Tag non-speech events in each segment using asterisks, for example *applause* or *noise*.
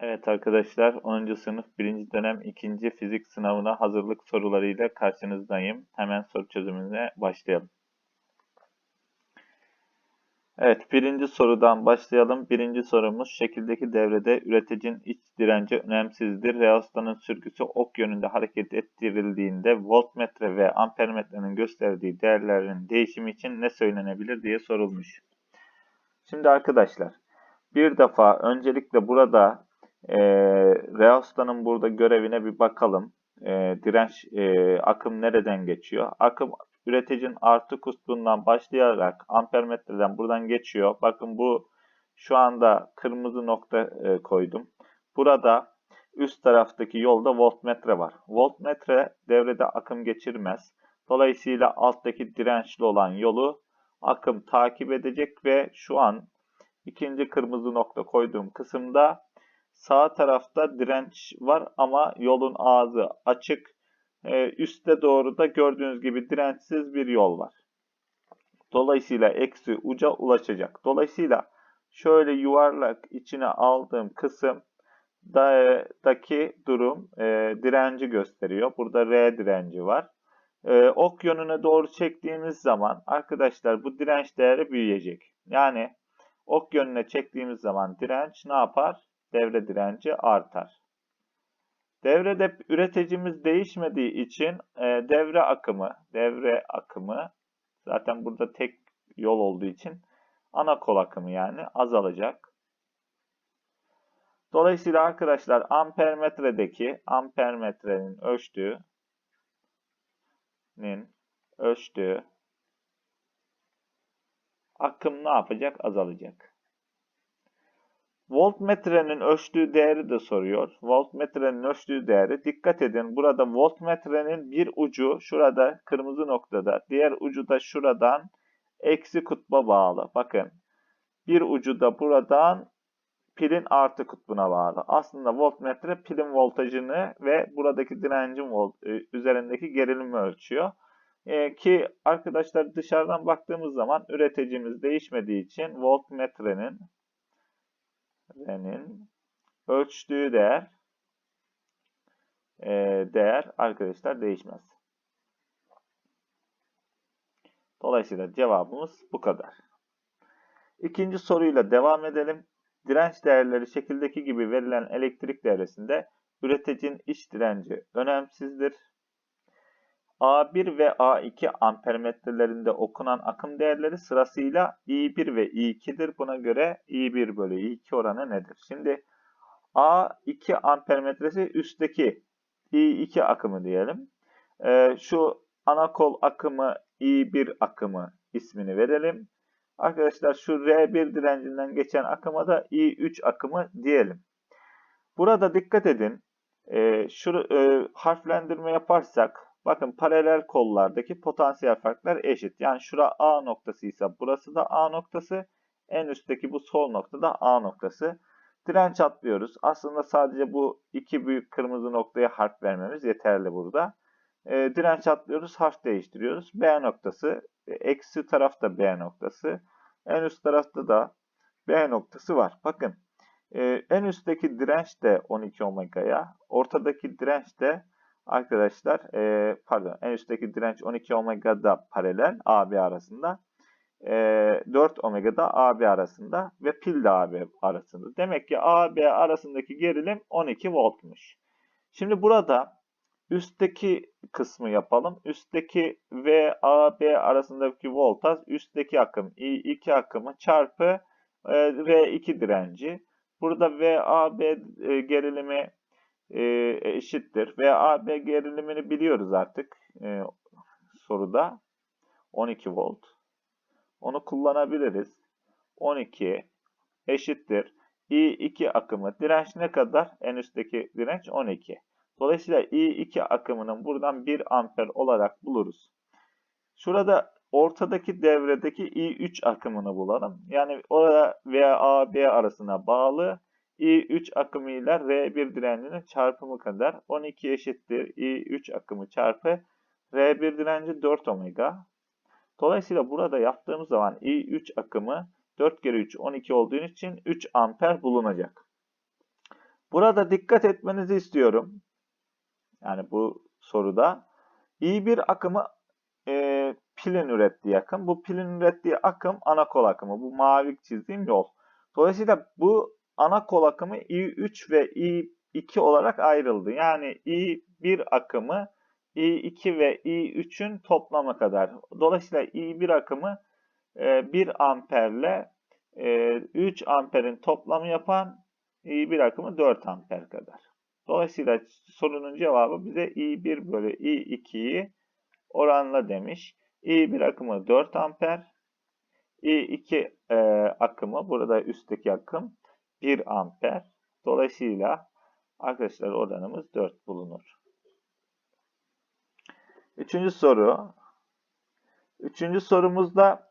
Evet arkadaşlar 10. sınıf 1. dönem 2. fizik sınavına hazırlık sorularıyla karşınızdayım. Hemen soru çözümüne başlayalım. Evet birinci sorudan başlayalım. Birinci sorumuz şekildeki devrede üreticinin iç direnci önemsizdir. Reostanın sürgüsü ok yönünde hareket ettirildiğinde voltmetre ve ampermetrenin gösterdiği değerlerin değişimi için ne söylenebilir diye sorulmuş. Şimdi arkadaşlar bir defa öncelikle burada e, Reosta'nın burada görevine bir bakalım. E, direnç e, akım nereden geçiyor? Akım üreticinin artı kutbundan başlayarak ampermetreden buradan geçiyor. Bakın bu şu anda kırmızı nokta e, koydum. Burada üst taraftaki yolda voltmetre var. Voltmetre devrede akım geçirmez. Dolayısıyla alttaki dirençli olan yolu akım takip edecek ve şu an ikinci kırmızı nokta koyduğum kısımda sağ tarafta direnç var ama yolun ağzı açık. Ee, üste doğru da gördüğünüz gibi dirençsiz bir yol var. Dolayısıyla eksi uca ulaşacak. Dolayısıyla şöyle yuvarlak içine aldığım kısım daki durum e, direnci gösteriyor. Burada R direnci var. E, ok yönüne doğru çektiğimiz zaman arkadaşlar bu direnç değeri büyüyecek. Yani ok yönüne çektiğimiz zaman direnç ne yapar? Devre direnci artar. Devrede üreticimiz değişmediği için e, devre akımı, devre akımı zaten burada tek yol olduğu için ana kol akımı yani azalacak. Dolayısıyla arkadaşlar ampermetredeki ampermetrenin ölçtüğü ölçtüğü akım ne yapacak? Azalacak. Voltmetrenin ölçtüğü değeri de soruyor. Voltmetrenin ölçtüğü değeri. Dikkat edin burada voltmetrenin bir ucu şurada kırmızı noktada. Diğer ucu da şuradan eksi kutba bağlı. Bakın bir ucu da buradan pilin artı kutbuna bağlı. Aslında voltmetre pilin voltajını ve buradaki direncin volt, e, üzerindeki gerilimi ölçüyor. E, ki arkadaşlar dışarıdan baktığımız zaman üreticimiz değişmediği için voltmetrenin R'nin ölçtüğü değer e, değer arkadaşlar değişmez. Dolayısıyla cevabımız bu kadar. İkinci soruyla devam edelim. Direnç değerleri şekildeki gibi verilen elektrik devresinde üreticinin iç direnci önemsizdir. A1 ve A2 ampermetrelerinde okunan akım değerleri sırasıyla I1 ve I2'dir. Buna göre I1 bölü I2 oranı nedir? Şimdi A2 ampermetresi üstteki I2 akımı diyelim. Ee, şu ana kol akımı I1 akımı ismini verelim. Arkadaşlar şu R1 direncinden geçen akıma da I3 akımı diyelim. Burada dikkat edin. E, şu e, harflendirme yaparsak Bakın paralel kollardaki potansiyel farklar eşit. Yani şura A noktası ise burası da A noktası. En üstteki bu sol nokta da A noktası. Direnç atlıyoruz. Aslında sadece bu iki büyük kırmızı noktaya harf vermemiz yeterli burada. E, direnç atlıyoruz, harf değiştiriyoruz. B noktası, e, eksi tarafta B noktası. En üst tarafta da B noktası var. Bakın e, en üstteki direnç de 12 omega'ya, ortadaki direnç de arkadaşlar e, pardon en üstteki direnç 12 omega'da paralel AB arasında. E, 4 omega'da AB arasında ve pil de AB arasında. Demek ki AB arasındaki gerilim 12 voltmuş. Şimdi burada üstteki kısmı yapalım. Üstteki ve AB arasındaki voltaj üstteki akım I2 akımı çarpı e, R2 direnci. Burada VAB e, gerilimi e, eşittir. Ve AB gerilimini biliyoruz artık e, soruda. 12 volt. Onu kullanabiliriz. 12 eşittir. I2 akımı. Direnç ne kadar? En üstteki direnç 12. Dolayısıyla I2 akımının buradan 1 amper olarak buluruz. Şurada ortadaki devredeki I3 akımını bulalım. Yani orada VAB arasına bağlı I3 akımı ile R1 direncinin çarpımı kadar 12 eşittir I3 akımı çarpı R1 direnci 4 omega. Dolayısıyla burada yaptığımız zaman I3 akımı 4 kere 3 12 olduğu için 3 amper bulunacak. Burada dikkat etmenizi istiyorum. Yani bu soruda. İyi bir akımı e, pilin ürettiği akım. Bu pilin ürettiği akım ana kol akımı. Bu mavi çizdiğim yol. Dolayısıyla bu ana kol akımı I3 ve I2 olarak ayrıldı. Yani I1 akımı I2 ve I3'ün toplamı kadar. Dolayısıyla I1 akımı 1 e, amperle 3 e, amperin toplamı yapan I1 akımı 4 amper kadar. Dolayısıyla sorunun cevabı bize I1 bölü I2'yi oranla demiş. I1 akımı 4 amper. I2 e, akımı burada üstteki akım 1 amper. Dolayısıyla arkadaşlar oranımız 4 bulunur. Üçüncü soru. Üçüncü sorumuzda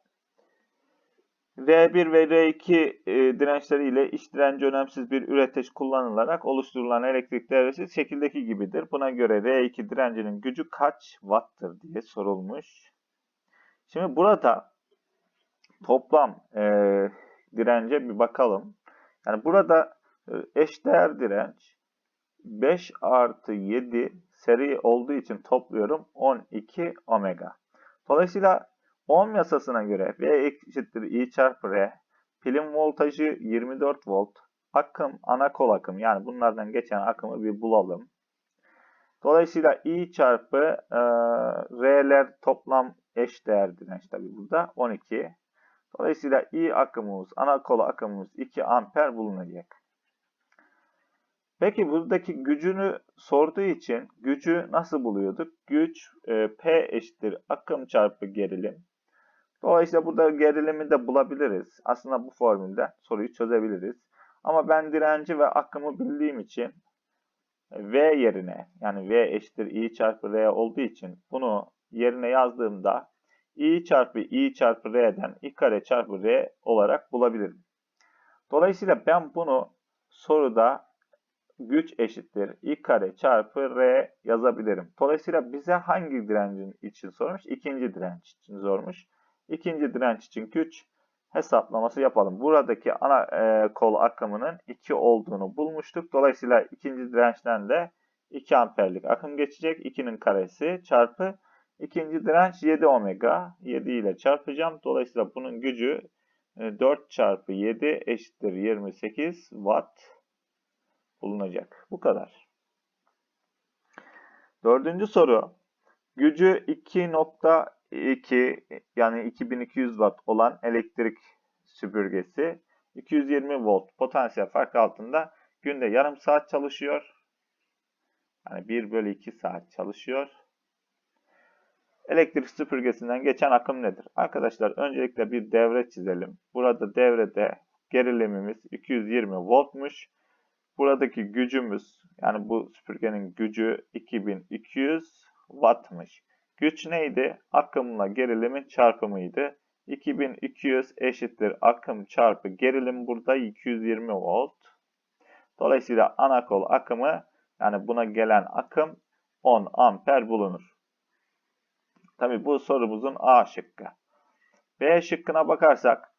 R1 ve R2 e, dirençleri ile iç direnci önemsiz bir üreteç kullanılarak oluşturulan elektrik devresi şekildeki gibidir. Buna göre R2 direncinin gücü kaç watt'tır diye sorulmuş. Şimdi burada toplam e, dirence bir bakalım. Yani burada e, eşdeğer direnç 5 artı 7 seri olduğu için topluyorum 12 omega. Dolayısıyla Ohm yasasına göre V eşittir I çarpı R. Pilin voltajı 24 volt. Akım ana kol akım yani bunlardan geçen akımı bir bulalım. Dolayısıyla I çarpı e, R'ler toplam eş değer direnç tabi burada 12. Dolayısıyla I akımımız ana kol akımımız 2 amper bulunacak. Peki buradaki gücünü sorduğu için gücü nasıl buluyorduk? Güç e, P eşittir akım çarpı gerilim. Dolayısıyla burada gerilimi de bulabiliriz. Aslında bu formülde soruyu çözebiliriz. Ama ben direnci ve akımı bildiğim için V yerine yani V eşittir I çarpı R olduğu için bunu yerine yazdığımda I çarpı I çarpı R'den I kare çarpı R olarak bulabilirim. Dolayısıyla ben bunu soruda güç eşittir I kare çarpı R yazabilirim. Dolayısıyla bize hangi direncin için sormuş? İkinci direnç için sormuş. İkinci direnç için güç hesaplaması yapalım. Buradaki ana e, kol akımının 2 olduğunu bulmuştuk. Dolayısıyla ikinci dirençten de 2 amperlik akım geçecek. 2'nin karesi çarpı ikinci direnç 7 omega. 7 ile çarpacağım. Dolayısıyla bunun gücü 4 e, çarpı 7 eşittir 28 watt bulunacak. Bu kadar. Dördüncü soru. Gücü 2. 2 yani 2200 watt olan elektrik süpürgesi 220 volt potansiyel fark altında günde yarım saat çalışıyor. Yani 1 bölü 2 saat çalışıyor. Elektrik süpürgesinden geçen akım nedir? Arkadaşlar öncelikle bir devre çizelim. Burada devrede gerilimimiz 220 voltmuş. Buradaki gücümüz yani bu süpürgenin gücü 2200 wattmış. Güç neydi? Akımla gerilimin çarpımıydı. 2200 eşittir akım çarpı gerilim burada 220 volt. Dolayısıyla ana kol akımı yani buna gelen akım 10 amper bulunur. Tabi bu sorumuzun A şıkkı. B şıkkına bakarsak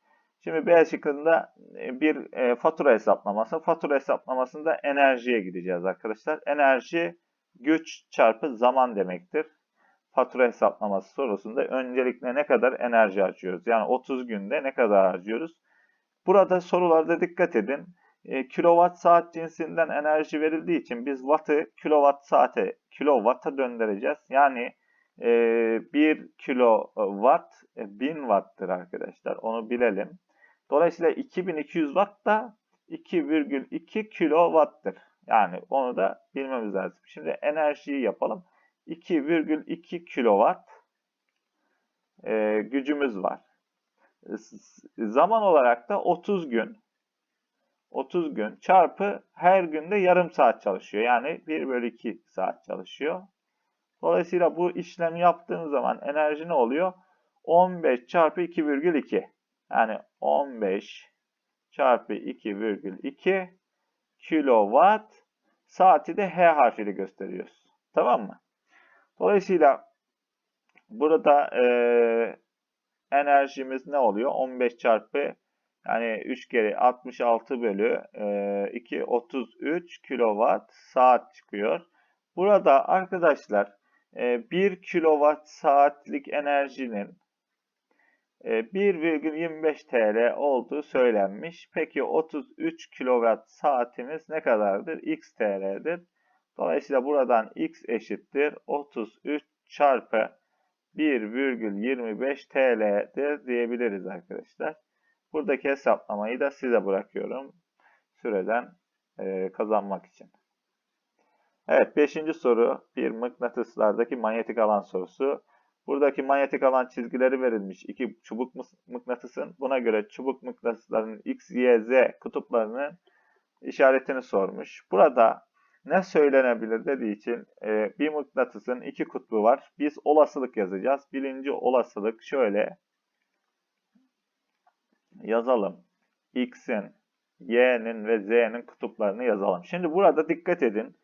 şimdi B şıkkında e, bir e, fatura hesaplaması. Fatura hesaplamasında enerjiye gideceğiz arkadaşlar. Enerji güç çarpı zaman demektir fatura hesaplaması sorusunda öncelikle ne kadar enerji harcıyoruz? Yani 30 günde ne kadar harcıyoruz? Burada sorularda dikkat edin. E, kilowatt saat cinsinden enerji verildiği için biz wattı kilowatt saate kilowata döndüreceğiz. Yani 1 kilowatt e, 1000 watt'tır arkadaşlar. Onu bilelim. Dolayısıyla 2200 watt da 2,2 kilowatt'tır. Yani onu da bilmemiz lazım. Şimdi enerjiyi yapalım. 2,2 kilowatt e, gücümüz var. Zaman olarak da 30 gün 30 gün çarpı her günde yarım saat çalışıyor. Yani 1 bölü 2 saat çalışıyor. Dolayısıyla bu işlemi yaptığınız zaman enerji ne oluyor? 15 çarpı 2,2 yani 15 çarpı 2,2 kilowatt saati de H harfiyle gösteriyoruz. Tamam mı? Dolayısıyla burada e, enerjimiz ne oluyor? 15 çarpı Yani 3 kere 66 bölü e, 2 33 kilowatt saat çıkıyor. Burada arkadaşlar 1 kilowatt saatlik enerjinin e, 1,25 TL olduğu söylenmiş. Peki 33 kilowatt saatimiz ne kadardır? X TL'dir. Dolayısıyla buradan X eşittir 33 çarpı 1,25 TL'dir diyebiliriz arkadaşlar. Buradaki hesaplamayı da size bırakıyorum. Süreden e, kazanmak için. Evet 5. soru bir mıknatıslardaki manyetik alan sorusu. Buradaki manyetik alan çizgileri verilmiş iki çubuk mıknatısın. Buna göre çubuk mıknatısların X, Y, Z kutuplarının işaretini sormuş. Burada ne söylenebilir dediği için e, bir mıknatısın iki kutbu var. Biz olasılık yazacağız. Birinci olasılık şöyle yazalım. X'in, Y'nin ve Z'nin kutuplarını yazalım. Şimdi burada dikkat edin.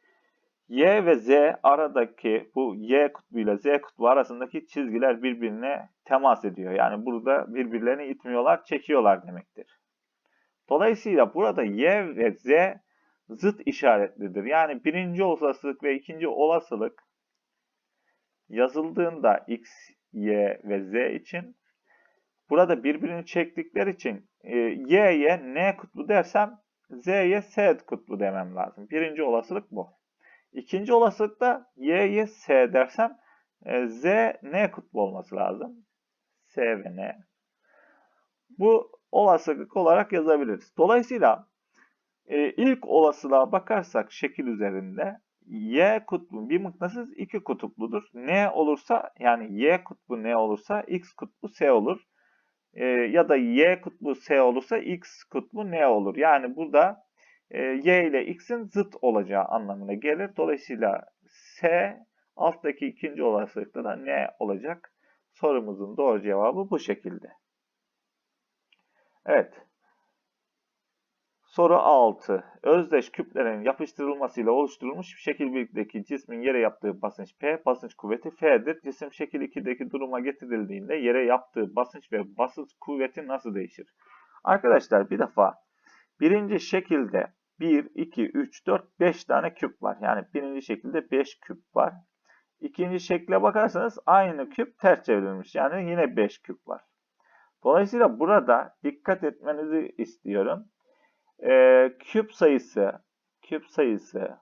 Y ve Z aradaki bu Y kutbu ile Z kutbu arasındaki çizgiler birbirine temas ediyor. Yani burada birbirlerini itmiyorlar, çekiyorlar demektir. Dolayısıyla burada Y ve Z zıt işaretlidir. Yani birinci olasılık ve ikinci olasılık yazıldığında X, Y ve Z için burada birbirini çektikleri için e, Y'ye N kutbu dersem Z'ye S kutbu demem lazım. Birinci olasılık bu. İkinci olasılıkta Y'ye S dersem e, Z N kutbu olması lazım. S ve N. Bu olasılık olarak yazabiliriz. Dolayısıyla e, ilk olasılığa bakarsak şekil üzerinde Y kutbu bir mıknatıs iki kutupludur. N olursa yani Y kutbu ne olursa X kutbu S olur. E, ya da Y kutbu S olursa X kutbu N olur. Yani burada e, Y ile X'in zıt olacağı anlamına gelir. Dolayısıyla S alttaki ikinci olasılıkta da N olacak. Sorumuzun doğru cevabı bu şekilde. Evet. Soru 6. Özdeş küplerin yapıştırılmasıyla oluşturulmuş şekil 1'deki cismin yere yaptığı basınç P, basınç kuvveti F'dir. Cisim şekil 2'deki duruma getirildiğinde yere yaptığı basınç ve basınç kuvveti nasıl değişir? Arkadaşlar bir defa birinci şekilde 1, 2, 3, 4, 5 tane küp var. Yani birinci şekilde 5 küp var. İkinci şekle bakarsanız aynı küp ters çevrilmiş. Yani yine 5 küp var. Dolayısıyla burada dikkat etmenizi istiyorum. Ee, küp sayısı küp sayısı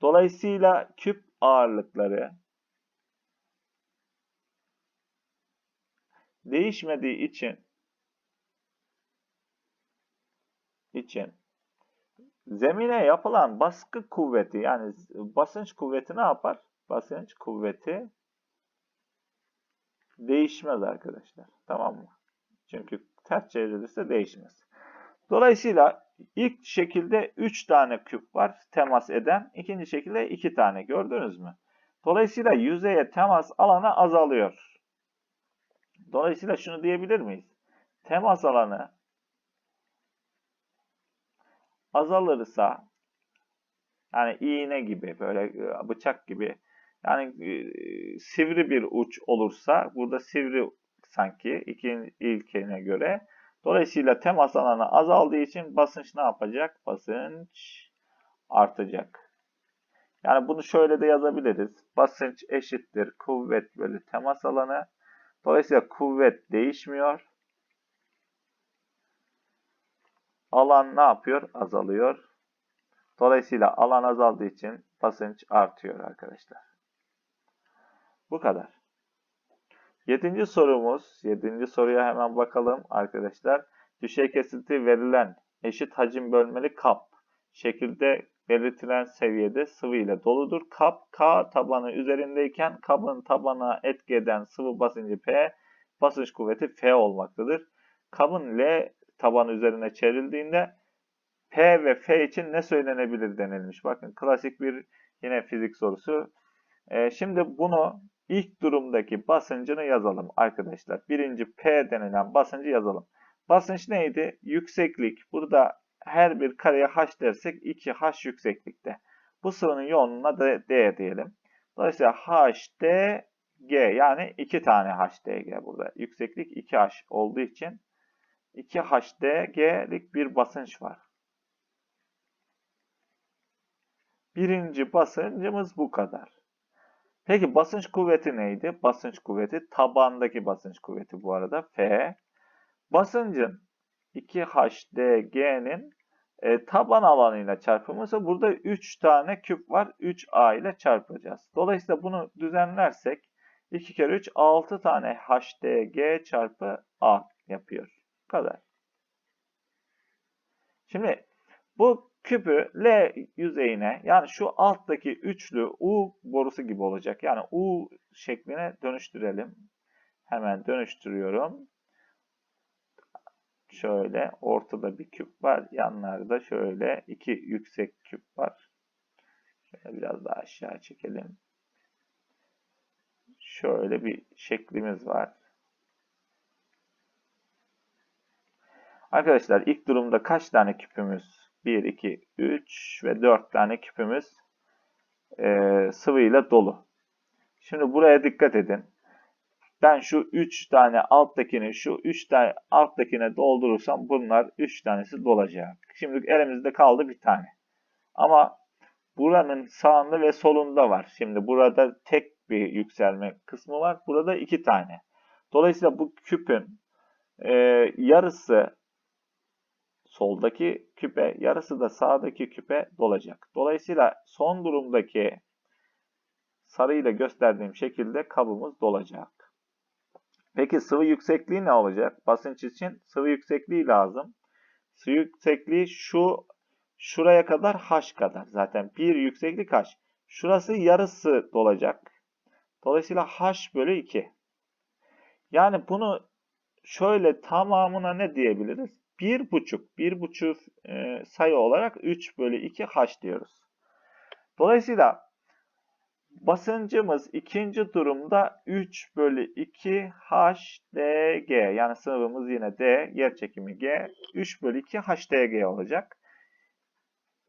dolayısıyla küp ağırlıkları değişmediği için için zemine yapılan baskı kuvveti yani basınç kuvveti ne yapar? Basınç kuvveti değişmez arkadaşlar. Tamam mı? Çünkü ters çevrilirse değişmez. Dolayısıyla ilk şekilde 3 tane küp var temas eden. ikinci şekilde 2 tane gördünüz mü? Dolayısıyla yüzeye temas alanı azalıyor. Dolayısıyla şunu diyebilir miyiz? Temas alanı azalırsa yani iğne gibi böyle e, bıçak gibi yani e, sivri bir uç olursa burada sivri sanki iki ilkine göre dolayısıyla temas alanı azaldığı için basınç ne yapacak? Basınç artacak. Yani bunu şöyle de yazabiliriz. Basınç eşittir kuvvet bölü temas alanı. Dolayısıyla kuvvet değişmiyor. Alan ne yapıyor? Azalıyor. Dolayısıyla alan azaldığı için basınç artıyor arkadaşlar. Bu kadar. Yedinci sorumuz. Yedinci soruya hemen bakalım arkadaşlar. Düşey kesinti verilen eşit hacim bölmeli kap şekilde belirtilen seviyede sıvı ile doludur. Kap K tabanı üzerindeyken kabın tabana etki eden sıvı basıncı P, basınç kuvveti F olmaktadır. Kabın L taban üzerine çevrildiğinde P ve F için ne söylenebilir denilmiş. Bakın klasik bir yine fizik sorusu. Ee, şimdi bunu ilk durumdaki basıncını yazalım arkadaşlar. Birinci P denilen basıncı yazalım. Basınç neydi? Yükseklik. Burada her bir kareye H dersek 2H yükseklikte. Bu sıvının yoğunluğuna D, D diyelim. Dolayısıyla HDG yani 2 tane HDG burada. Yükseklik 2H olduğu için 2 HDG'lik bir basınç var. Birinci basıncımız bu kadar. Peki basınç kuvveti neydi? Basınç kuvveti tabandaki basınç kuvveti bu arada F. Basıncın 2HDG'nin e, taban alanıyla çarpımı burada 3 tane küp var. 3A ile çarpacağız. Dolayısıyla bunu düzenlersek 2 kere 3 6 tane HDG çarpı A yapıyor. Kadar. Şimdi bu küpü L yüzeyine yani şu alttaki üçlü U borusu gibi olacak. Yani U şekline dönüştürelim. Hemen dönüştürüyorum. Şöyle ortada bir küp var. Yanlarda şöyle iki yüksek küp var. Şöyle biraz daha aşağı çekelim. Şöyle bir şeklimiz var. Arkadaşlar ilk durumda kaç tane küpümüz 1, 2, 3 ve 4 tane küpümüz e, sıvıyla dolu. Şimdi buraya dikkat edin. Ben şu 3 tane alttakini şu 3 tane alttakine doldurursam bunlar 3 tanesi dolacak. Şimdi elimizde kaldı bir tane. Ama buranın sağında ve solunda var. Şimdi burada tek bir yükselme kısmı var. Burada iki tane. Dolayısıyla bu küpün e, yarısı soldaki küpe, yarısı da sağdaki küpe dolacak. Dolayısıyla son durumdaki sarıyla gösterdiğim şekilde kabımız dolacak. Peki sıvı yüksekliği ne olacak? Basınç için sıvı yüksekliği lazım. Sıvı yüksekliği şu şuraya kadar h kadar. Zaten bir yükseklik h. Şurası yarısı dolacak. Dolayısıyla h bölü 2. Yani bunu şöyle tamamına ne diyebiliriz? 1,5. 1,5 e, sayı olarak 3 bölü 2 h diyoruz. Dolayısıyla basıncımız ikinci durumda 3 bölü 2 HDG. Yani sınıfımız yine D, yer çekimi G. 3 bölü 2 HDG olacak.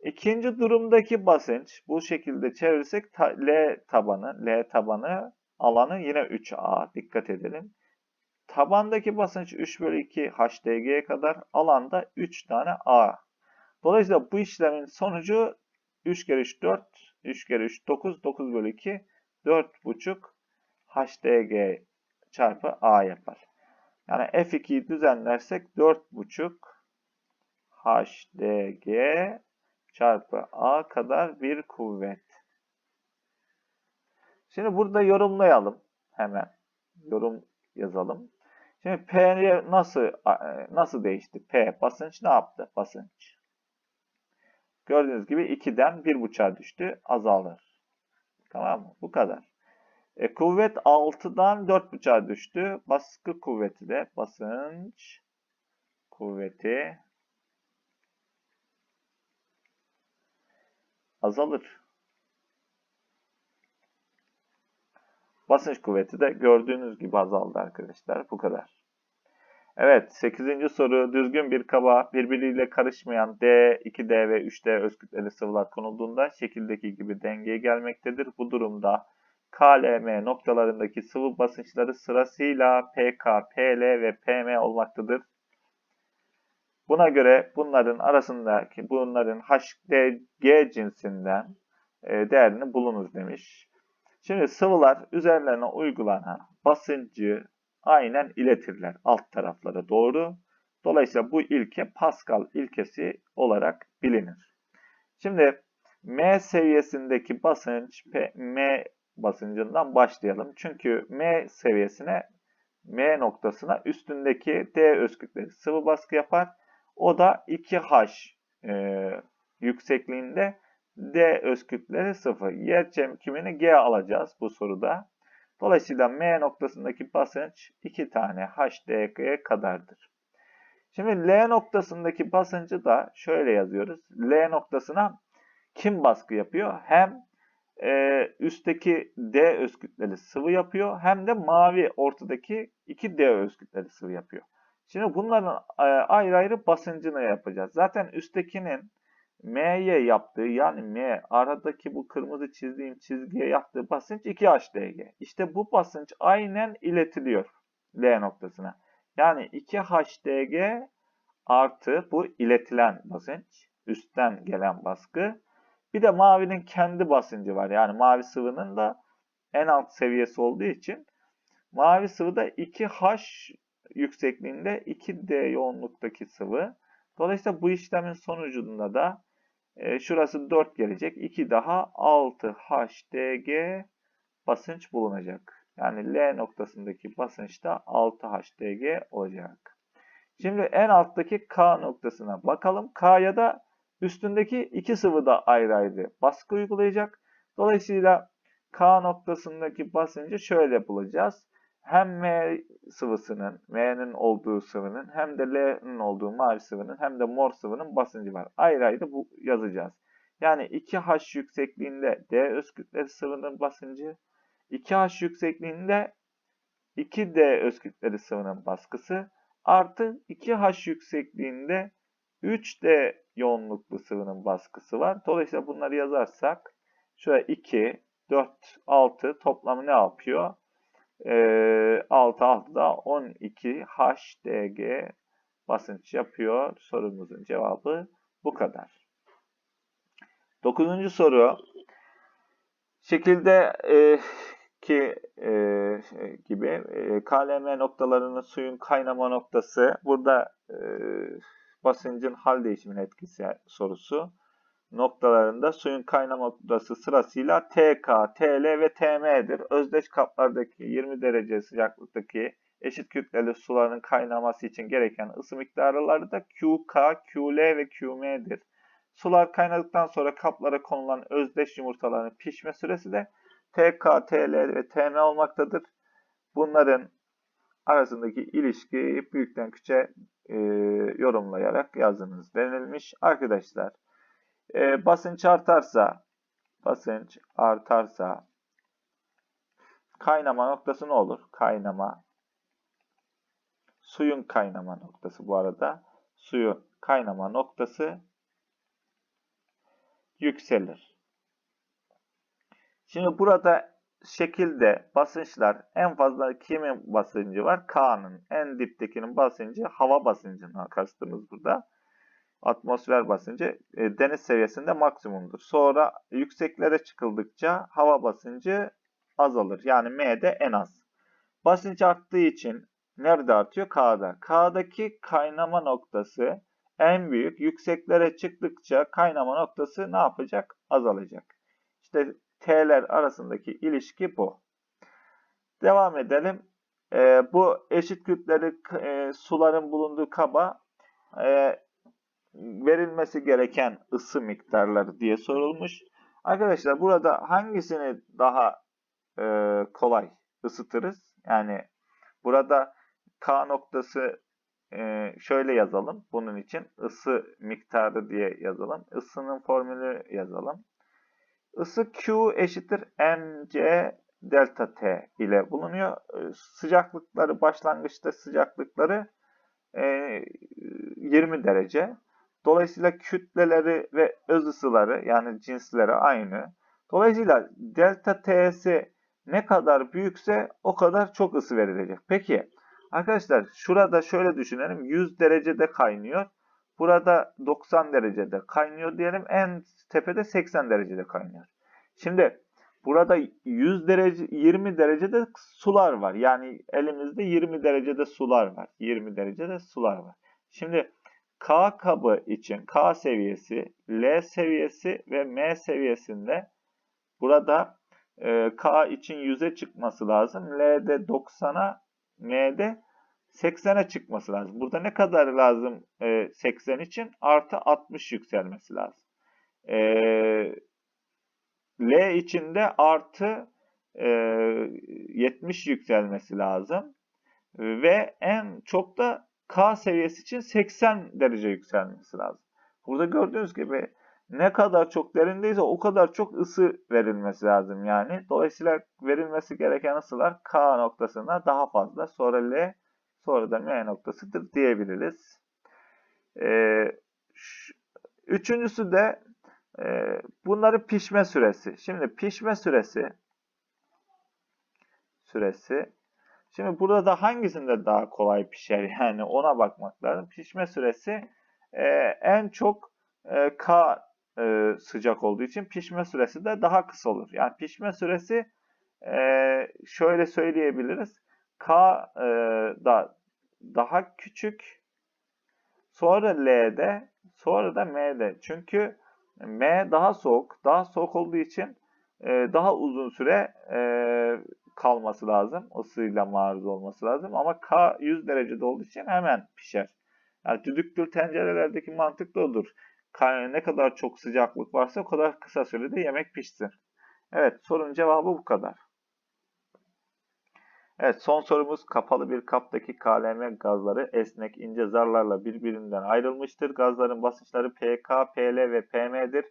İkinci durumdaki basınç bu şekilde çevirirsek ta, L tabanı, L tabanı alanı yine 3A. Dikkat edelim. Tabandaki basınç 3 bölü 2 HDG'ye kadar alanda 3 tane A. Dolayısıyla bu işlemin sonucu 3 kere 3 4, 3 kere 3 9, 9 bölü 2 4,5 HDG çarpı A yapar. Yani F2'yi düzenlersek 4,5 HDG çarpı A kadar bir kuvvet. Şimdi burada yorumlayalım hemen. Yorum yazalım. Şimdi P nasıl nasıl değişti? P basınç ne yaptı? Basınç. Gördüğünüz gibi 2'den 1.5'a düştü. Azalır. Tamam mı? Bu kadar. E, kuvvet 6'dan 4.5'a düştü. Baskı kuvveti de basınç kuvveti azalır. Basınç kuvveti de gördüğünüz gibi azaldı arkadaşlar. Bu kadar. Evet 8. soru düzgün bir kaba birbiriyle karışmayan D, 2D ve 3D öz sıvılar konulduğunda şekildeki gibi dengeye gelmektedir. Bu durumda KLM noktalarındaki sıvı basınçları sırasıyla PK, PL ve PM olmaktadır. Buna göre bunların arasındaki bunların HDG cinsinden e, değerini bulunuz demiş. Şimdi sıvılar üzerlerine uygulanan basıncı aynen iletirler alt taraflara doğru. Dolayısıyla bu ilke Pascal ilkesi olarak bilinir. Şimdi M seviyesindeki basınç M basıncından başlayalım. Çünkü M seviyesine M noktasına üstündeki D öz kütlesi sıvı baskı yapar. O da 2H e, yüksekliğinde D öz kütlesi 0. Yer çekimini G alacağız bu soruda. Dolayısıyla M noktasındaki basınç 2 tane HDG kadardır. Şimdi L noktasındaki basıncı da şöyle yazıyoruz. L noktasına kim baskı yapıyor? Hem e, üstteki D öz kütleli sıvı yapıyor hem de mavi ortadaki 2 D öz kütleli sıvı yapıyor. Şimdi bunların e, ayrı ayrı basıncını yapacağız. Zaten üsttekinin M'ye yaptığı yani M aradaki bu kırmızı çizdiğim çizgiye yaptığı basınç 2HDG. İşte bu basınç aynen iletiliyor L noktasına. Yani 2HDG artı bu iletilen basınç, üstten gelen baskı. Bir de mavinin kendi basıncı var. Yani mavi sıvının da en alt seviyesi olduğu için mavi sıvıda 2H yüksekliğinde 2D yoğunluktaki sıvı. Dolayısıyla bu işlemin sonucunda da e, şurası 4 gelecek. 2 daha 6HDG basınç bulunacak. Yani L noktasındaki basınç da 6HDG olacak. Şimdi en alttaki K noktasına bakalım. K'ya da üstündeki iki sıvı da ayrı ayrı baskı uygulayacak. Dolayısıyla K noktasındaki basıncı şöyle bulacağız. Hem M sıvısının, M'nin olduğu sıvının hem de L'nin olduğu mavi sıvının hem de mor sıvının basıncı var. Ayrı ayrı bu yazacağız. Yani 2H yüksekliğinde D öz kütleli sıvının basıncı, 2H yüksekliğinde 2D öz kütleli sıvının baskısı artı 2H yüksekliğinde 3D yoğunluklu sıvının baskısı var. Dolayısıyla bunları yazarsak şöyle 2, 4, 6 toplamı ne yapıyor? Ee, 6, 6 da 12 HDG basınç yapıyor. Sorumuzun cevabı bu kadar. Dokuzuncu soru. Şekilde e, ki e, gibi e, KLM noktalarının suyun kaynama noktası. Burada e, basıncın hal değişiminin etkisi sorusu noktalarında suyun kaynama noktası sırasıyla TK, TL ve TM'dir. Özdeş kaplardaki 20 derece sıcaklıktaki eşit kütleli suların kaynaması için gereken ısı miktarları da QK, QL ve QM'dir. Sular kaynadıktan sonra kaplara konulan özdeş yumurtaların pişme süresi de TK, TL ve TM olmaktadır. Bunların arasındaki ilişkiyi büyükten küçüğe e, yorumlayarak yazınız denilmiş. Arkadaşlar e, basınç artarsa basınç artarsa kaynama noktası ne olur? Kaynama suyun kaynama noktası bu arada suyun kaynama noktası yükselir. Şimdi burada şekilde basınçlar en fazla kimin basıncı var? K'nın. En diptekinin basıncı hava basıncından kastımız burada. Atmosfer basıncı e, deniz seviyesinde maksimumdur. Sonra yükseklere çıkıldıkça hava basıncı azalır. Yani M'de en az. Basınç arttığı için nerede artıyor? K'da. K'daki kaynama noktası en büyük. Yükseklere çıktıkça kaynama noktası ne yapacak? Azalacak. İşte T'ler arasındaki ilişki bu. Devam edelim. E, bu eşit kütleli e, suların bulunduğu kaba e, verilmesi gereken ısı miktarları diye sorulmuş. Arkadaşlar burada hangisini daha e, kolay ısıtırız? Yani burada K noktası e, şöyle yazalım. Bunun için ısı miktarı diye yazalım. Isının formülü yazalım. Isı Q eşittir mc delta T ile bulunuyor. Ee, sıcaklıkları başlangıçta sıcaklıkları 20 e, derece. Dolayısıyla kütleleri ve öz ısıları yani cinsleri aynı. Dolayısıyla delta T'si ne kadar büyükse o kadar çok ısı verilecek. Peki arkadaşlar şurada şöyle düşünelim 100 derecede kaynıyor. Burada 90 derecede kaynıyor diyelim. En tepede 80 derecede kaynıyor. Şimdi burada 100 derece 20 derecede sular var. Yani elimizde 20 derecede sular var. 20 derecede sular var. Şimdi K kabı için K seviyesi, L seviyesi ve M seviyesinde burada e, K için 100'e çıkması lazım. L'de 90'a, M'de 80'e çıkması lazım. Burada ne kadar lazım e, 80 için? Artı 60 yükselmesi lazım. E, L için de artı e, 70 yükselmesi lazım. Ve en çok da K seviyesi için 80 derece yükselmesi lazım. Burada gördüğünüz gibi ne kadar çok derindeyse o kadar çok ısı verilmesi lazım yani. Dolayısıyla verilmesi gereken ısılar K noktasına daha fazla. Sonra L sonra da M noktasıdır diyebiliriz. Ee, üçüncüsü de e, bunları pişme süresi. Şimdi pişme süresi süresi Şimdi burada da hangisinde daha kolay pişer *laughs* yani ona bakmak lazım. Pişme süresi e, en çok e, K e, sıcak olduğu için pişme süresi de daha kısa olur. Yani pişme süresi e, şöyle söyleyebiliriz. K e, da daha küçük sonra L'de sonra da M'de. Çünkü M daha soğuk. Daha soğuk olduğu için e, daha uzun süre e, kalması lazım. Isıyla maruz olması lazım. Ama K 100 derecede olduğu için hemen pişer. Yani düdüklü tencerelerdeki mantık da odur. Ka- Ne kadar çok sıcaklık varsa o kadar kısa sürede yemek pişsin. Evet sorunun cevabı bu kadar. Evet son sorumuz kapalı bir kaptaki KLM gazları esnek ince zarlarla birbirinden ayrılmıştır. Gazların basınçları PK, PL ve PM'dir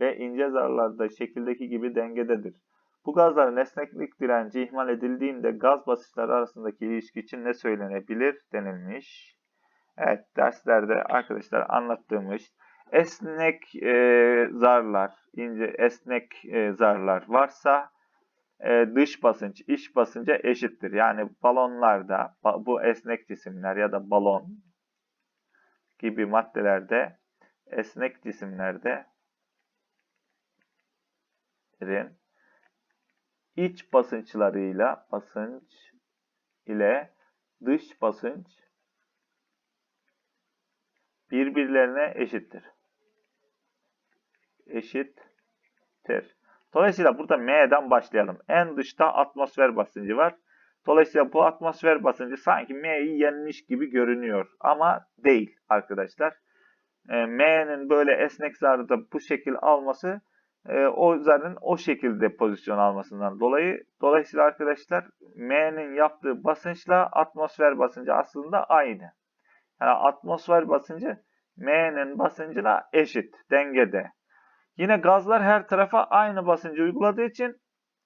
ve ince zarlarda şekildeki gibi dengededir. Bu gazların esneklik direnci ihmal edildiğinde gaz basınçları arasındaki ilişki için ne söylenebilir denilmiş. Evet derslerde arkadaşlar anlattığımız esnek e, zarlar, ince esnek e, zarlar varsa e, dış basınç iç basınca eşittir. Yani balonlarda ba- bu esnek cisimler ya da balon gibi maddelerde esnek cisimlerde iç basınçlarıyla basınç ile dış basınç birbirlerine eşittir. Eşittir. Dolayısıyla burada M'den başlayalım. En dışta atmosfer basıncı var. Dolayısıyla bu atmosfer basıncı sanki M'yi yenmiş gibi görünüyor. Ama değil arkadaşlar. E, M'nin böyle esnek zarda bu şekil alması e, o zarın o şekilde pozisyon almasından dolayı. Dolayısıyla arkadaşlar M'nin yaptığı basınçla atmosfer basıncı aslında aynı. Yani atmosfer basıncı M'nin basıncına eşit, dengede. Yine gazlar her tarafa aynı basıncı uyguladığı için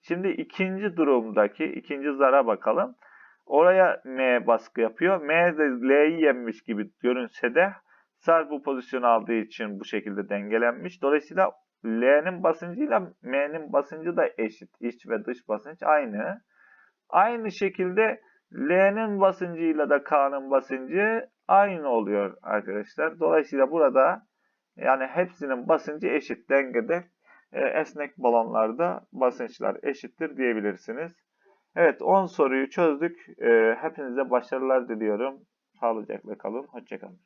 şimdi ikinci durumdaki ikinci zara bakalım. Oraya M baskı yapıyor. M de L'yi yenmiş gibi görünse de zar bu pozisyonu aldığı için bu şekilde dengelenmiş. Dolayısıyla L'nin basıncıyla M'nin basıncı da eşit. İç ve dış basınç aynı. Aynı şekilde L'nin basıncıyla da K'nın basıncı aynı oluyor arkadaşlar. Dolayısıyla burada yani hepsinin basıncı eşit dengede. E, esnek balonlarda basınçlar eşittir diyebilirsiniz. Evet 10 soruyu çözdük. E, hepinize başarılar diliyorum. Sağlıcakla kalın. Hoşçakalın.